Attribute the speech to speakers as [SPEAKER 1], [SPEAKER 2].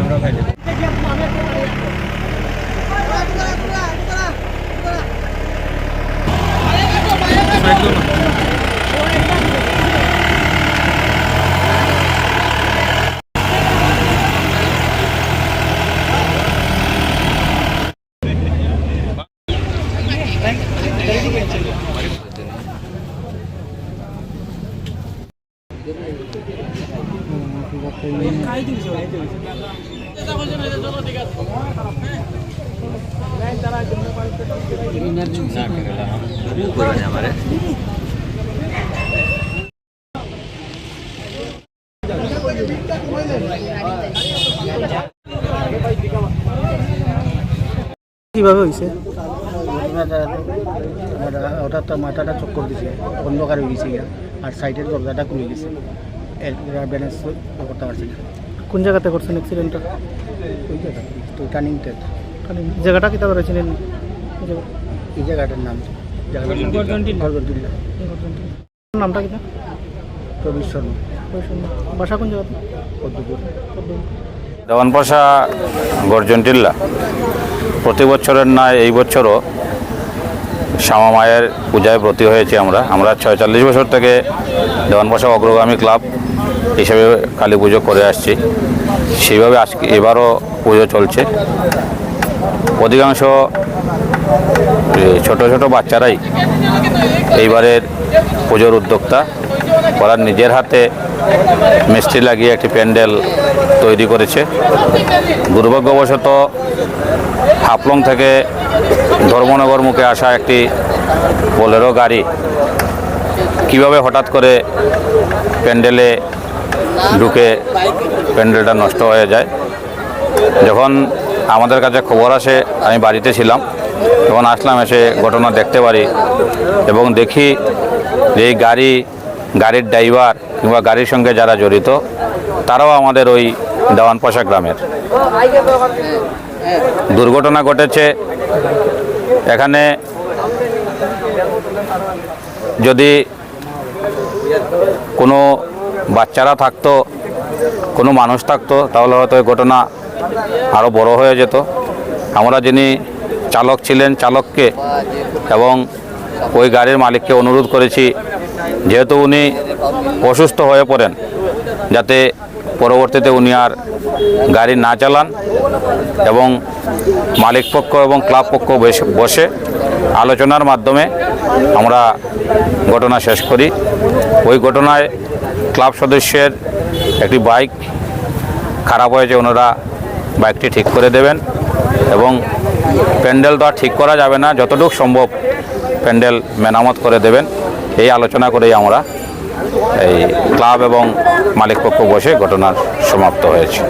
[SPEAKER 1] আমরা খাই। কীভাবে হয়েছে
[SPEAKER 2] আমার হঠাৎ তো মাথাটা চক্কর দিছে, অন্ধকার হয়ে গেছে আর সাইডের দরজাটা খুলে গেছে। এর ব্যালেন্স করতে পারছি না।
[SPEAKER 1] কোন জায়গাতে করছেন অ্যাক্সিডেন্টটা
[SPEAKER 2] ওই জায়গা তো টার্নিং
[SPEAKER 1] জায়গাটা কিতা করেছিলেন
[SPEAKER 2] এই জায়গাটার নাম। গর্জনটিল্লা
[SPEAKER 1] নামটা কিতা
[SPEAKER 2] প্রবীর শর্মা।
[SPEAKER 1] বাসা কোন জায়গাতে?
[SPEAKER 2] পদ্মপুর।
[SPEAKER 3] দেওয়ানপাশা গর্জন টিল্লা প্রতি বছরের নয় এই বছরও শ্যামা মায়ের পূজায় ব্রতী হয়েছি আমরা। আমরা ছয়চল্লিশ বছর থেকে দেওয়ানপাশা অগ্রগামী ক্লাব। হিসেবে কালী পুজো করে আসছি। সেইভাবে আজকে এবারও পুজো চলছে। অধিকাংশ ছোট ছোট বাচ্চারাই এইবারের পুজোর উদ্যোক্তা। ওরা নিজের হাতে মিস্ত্রি লাগিয়ে একটি প্যান্ডেল তৈরি করেছে। দুর্ভাগ্যবশত হাফলং থেকে ধর্মনগর মুখে আসা একটি বোলেরো গাড়ি কীভাবে হঠাৎ করে প্যান্ডেলে ঢুকে প্যান্ডেলটা নষ্ট হয়ে যায়। যখন আমাদের কাছে খবর আসে, আমি বাড়িতে ছিলাম। তখন আসলাম, এসে ঘটনা দেখতে পারি এবং দেখি যে এই গাড়ি, গাড়ির ড্রাইভার কিংবা গাড়ির সঙ্গে যারা জড়িত, তারাও আমাদের ওই দেওয়ানপাশা গ্রামের। দুর্ঘটনা ঘটেছে। এখানে যদি কোনো বাচ্চারা থাকতো, কোনো মানুষ থাকতো, তাহলে হয়তো এই ঘটনা আরও বড় হয়ে যেত। আমরা যিনি চালক ছিলেন চালককে এবং ওই গাড়ির মালিককে অনুরোধ করেছি, যেহেতু উনি অসুস্থ হয়ে পড়েন, যাতে পরবর্তীতে উনি আর গাড়ি না চালান এবং মালিক পক্ষ এবং ক্লাব পক্ষ বসে আলোচনার মাধ্যমে আমরা ঘটনা শেষ করি। ওই ঘটনায় ক্লাব সদস্যের একটি বাইক খারাপ হয়েছে, ওনারা বাইকটি ঠিক করে দেবেন এবং প্যান্ডেল তো আর ঠিক করা যাবে না, যতটুকু সম্ভব প্যান্ডেল মেরামত করে দেবেন। এই আলোচনা করেই আমরা এই ক্লাব এবং মালিকপক্ষ বসে ঘটনার সমাপ্ত হয়েছে।